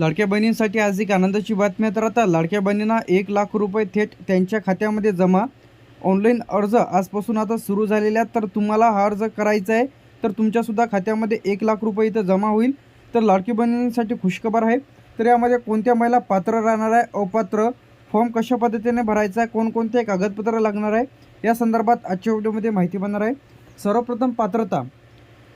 लाडक्या बहिणींसाठी आज एक आनंदाची बातमी तर आता लाडक्या बहिणींना एक लाख रुपये थेट त्यांच्या खात्यामध्ये जमा. ऑनलाईन अर्ज आजपासून आता सुरू झालेल्या आहेत. तर तुम्हाला हा अर्ज करायचा आहे. तर तुमच्यासुद्धा खात्यामध्ये एक लाख रुपये इथं जमा होईल. तर लाडकी बहिणींसाठी खुशखबर आहे. तर यामध्ये कोणत्या महिला पात्र राहणार आहे? अपात्र. फॉर्म कशा पद्धतीने भरायचा आहे? कोणकोणते कागदपत्र लागणार आहे? या संदर्भात आजच्या व्हिडिओमध्ये माहिती बनणार आहे. सर्वप्रथम पात्रता.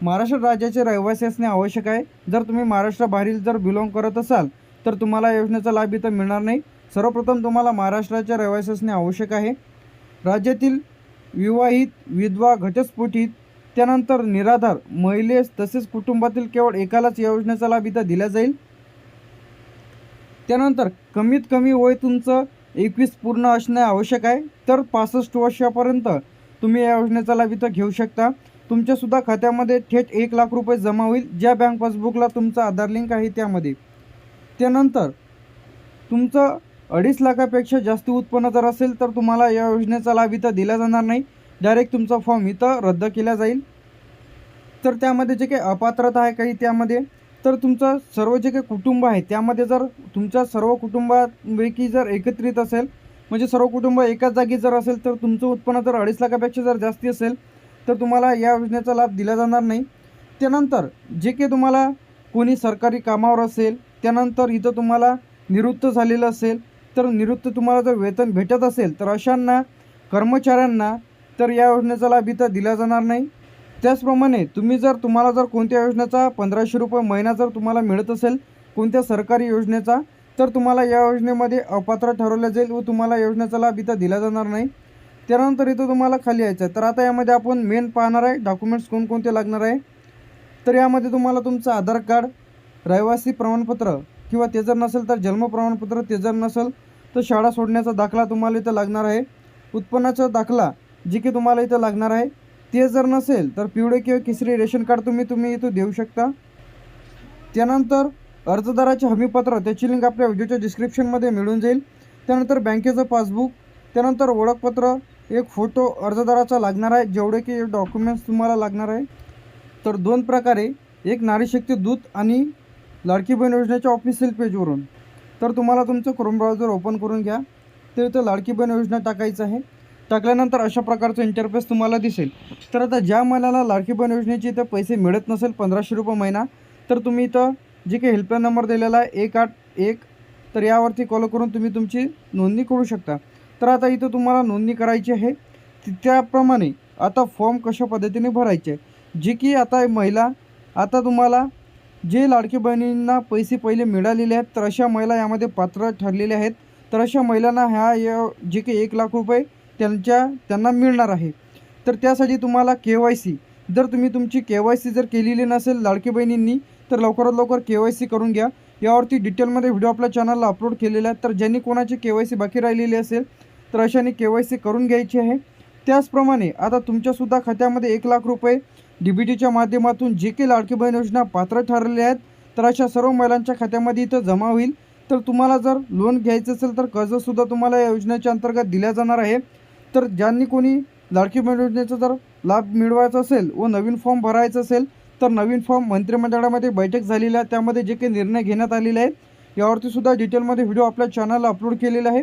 महाराष्ट्र राज्याचे रहिवासी असणे आवश्यक आहे. जर तुम्ही महाराष्ट्राबाहेरील जर बिलॉंग करत असाल तर तुम्हाला या योजनेचा लाभ इथं मिळणार नाही. सर्वप्रथम तुम्हाला महाराष्ट्राच्या रहिवासी असणे आवश्यक आहे. राज्यातील विवाहित विधवा घटस्फोटीत त्यानंतर निराधार महिलेस तसेच कुटुंबातील केवळ एकालाच या योजनेचा लाभ इथं दिला जाईल. त्यानंतर कमीत कमी वय तुमचं एकवीस पूर्ण असणे आवश्यक आहे. तर पासष्ट वर्षापर्यंत तुम्ही या योजनेचा लाभ इथं घेऊ शकता. तुमच्यासुद्धा खात्यामध्ये थेट एक लाख रुपये जमा होईल ज्या बँक पासबुकला तुमचा आधार लिंक आहे त्यामध्ये. त्यानंतर तुमचं अडीच लाखापेक्षा जास्त उत्पन्न जर असेल तर तुम्हाला या योजनेचा लाभ इथं दिला जाणार नाही. डायरेक्ट तुमचा फॉर्म इथं रद्द केला जाईल. तर त्यामध्ये जे काही अपात्रता आहे काही त्यामध्ये तर तुमचं सर्व जे काही कुटुंब आहे त्यामध्ये जर तुमच्या सर्व कुटुंबापैकी जर एकत्रित असेल म्हणजे सर्व कुटुंब एकाच जागी जर असेल तर तुमचं उत्पन्न जर अडीच लाखापेक्षा जर जास्ती असेल तर तुम्हाला या योजनेचा लाभ दिला जाणार नाही. त्यानंतर जे काही तुम्हाला कोणी सरकारी कामावर असेल त्यानंतर इथं तुम्हाला निवृत्त झालेलं असेल तर निवृत्त तुम्हाला जर वेतन भेटत असेल तर अशांना कर्मचाऱ्यांना तर या योजनेचा लाभ इथं दिला जाणार नाही. त्याचप्रमाणे तुम्ही जर तुम्हाला जर कोणत्या योजनेचा पंधराशे रुपये महिना जर तुम्हाला मिळत असेल कोणत्या सरकारी योजनेचा तर तुम्हाला या योजनेमध्ये अपात्र ठरवलं जाईल व तुम्हाला योजनेचा लाभ इथं दिला जाणार नाही. त्यानंतर इथं तुम्हाला खाली यायचं आहे. तर आता यामध्ये आपण मेन पाहणार आहे डॉक्युमेंट्स कोणकोणते लागणार आहे. तर यामध्ये तुम्हाला तुमचं आधार कार्ड रहिवासी प्रमाणपत्र किंवा ते जर नसेल तर जन्म प्रमाणपत्र ते जर नसेल तर शाळा सोडण्याचा दाखला तुम्हाला इथं लागणार आहे. उत्पन्नाचा दाखला जे की तुम्हाला इथं लागणार आहे. ते जर नसेल तर पिवळे किंवा केसरी रेशन कार्ड तुम्ही तुम्ही इथं देऊ शकता. त्यानंतर अर्जदाराचे हमीपत्र त्याची लिंक आपल्या व्हिडिओच्या डिस्क्रिप्शनमध्ये मिळून जाईल. त्यानंतर बँकेचं पासबुक त्यानंतर ओळखपत्र एक फोटो अर्जदाराचा लागणार आहे जेवढे की डॉक्युमेंट्स तुम्हाला लागणार आहे. तर दोन प्रकारे एक नारीशक्ती दूत आणि लाडकी बहीण योजनेच्या ऑफिशियल पेजवरून तर तुम्हाला तुमचं क्रोम ब्राउझर ओपन करून घ्या. तर इथं लाडकी बहीण योजना टाकायचं आहे. टाकल्यानंतर अशा प्रकारचं इंटरफेस तुम्हाला दिसेल. तर आता ज्या महिलाला लाडकी बहीण योजनेचे इथं पैसे मिळत नसेल पंधराशे रुपये महिना तर तुम्ही इथं जे काही हेल्पलाईन नंबर दिलेला आहे एक आठ एक तर यावरती कॉल करून तुम्ही तुमची नोंदणी करू शकता. तर आता इथं तुम्हाला नोंदणी करायची आहे. त्याप्रमाणे आता फॉर्म कशा पद्धतीने भरायचे? जे की आता महिला आता तुम्हाला जे लाडकी बहिणींना पैसे पहिले मिळालेले आहेत तर अशा महिला यामध्ये पात्र ठरलेल्या आहेत. तर अशा महिलांना ह्या य- जे काही एक लाख रुपये त्यांच्या त्यांना मिळणार आहे. तर त्यासाठी तुम्हाला के वाय सी जर तुम्ही तुमची के वाय सी जर केलेली नसेल लाडकी बहिणींनी तर लवकरात लवकर के वाय सी करून घ्या. यावरती डिटेलमध्ये व्हिडिओ आपल्या चॅनलला अपलोड केलेला आहे. तर ज्यांनी कोणाची के वाय सी बाकी राहिलेली असेल तर अशाने के वाय सी करून घ्यायची आहे. त्याचप्रमाणे आता तुमच्यासुद्धा खात्यामध्ये एक लाख रुपये डी बी टीच्या माध्यमातून जे काही लाडकी बहीण योजना पात्र ठरलेल्या आहेत तर अशा सर्व महिलांच्या खात्यामध्ये इथं जमा होईल. तर तुम्हाला जर लोन घ्यायचं असेल तर कर्जसुद्धा तुम्हाला या योजनेच्या अंतर्गत दिल्या जाणार आहे. तर ज्यांनी कोणी लाडकी बहीण योजनेचा जर लाभ मिळवायचा असेल व नवीन फॉर्म भरायचा असेल तर नवीन फॉर्म मंत्रिमंडळामध्ये बैठक झालेली आहे. त्यामध्ये जे काही निर्णय घेण्यात आलेले आहेत यावरतीसुद्धा डिटेलमध्ये व्हिडिओ आपल्या चॅनलला अपलोड केलेला आहे.